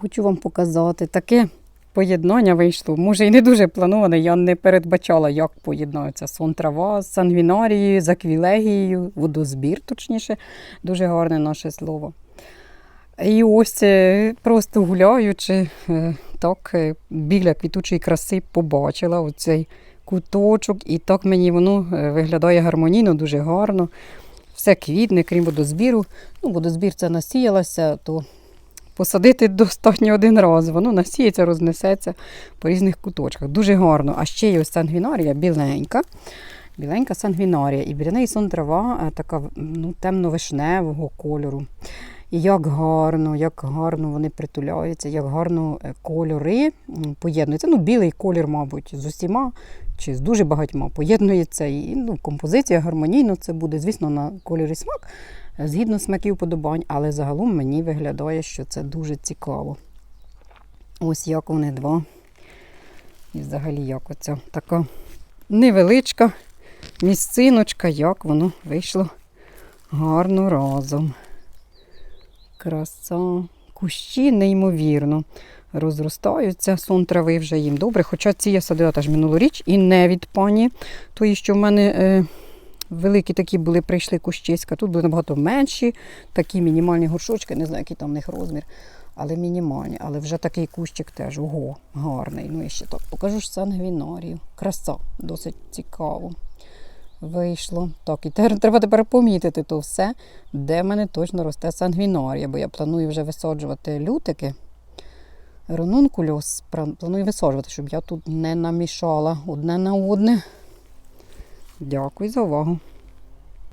хочу вам показати. Таке поєднання вийшло. Може, і не дуже плановане. Я не передбачала, як поєднаються сон трава з сангвінарією, з аквілегією, водозбір, точніше, дуже гарне наше слово. І ось е, просто гуляючи, е, так е, біля квітучої краси побачила оцей куточок, і так мені воно виглядає гармонійно, дуже гарно. Все квітне, крім водозбіру. Ну, водозбір це насіялося, то посадити достатньо один раз. Воно насіється, рознесеться по різних куточках. Дуже гарно. А ще є ось сангвінарія біленька. Біленька сангвінарія. І біля неї сон трава е, така ну, темно-вишневого кольору. І як гарно, як гарно вони притуляються, як гарно е, кольори поєднуються. Ну, білий колір, мабуть, з усіма чи з дуже багатьма поєднується. І ну, композиція гармонійно це буде, звісно, на колір і смак, згідно смаків подобань, але загалом мені виглядає, що це дуже цікаво. Ось як вони два. І взагалі як оця така невеличка місциночка, як воно вийшло гарно разом. Краса. Кущі неймовірно розростаються. Сон трави вже їм добре. Хоча ці я садила теж минулоріч і не від пані. Тої, що в мене е, великі такі були, прийшли кущиська. Тут були набагато менші, такі мінімальні горшочки, не знаю, який там в них розмір, але мінімальні. Але вже такий кущик теж ого, гарний. Ну і ще так покажу ж сангвінарію. Краса, досить цікаво. Вийшло. Так, і треба тепер помітити то все, де в мене точно росте сангвінарія, бо я планую вже висаджувати лютики. Ронункульос планую висаджувати, щоб я тут не намішала одне на одне. Дякую за увагу.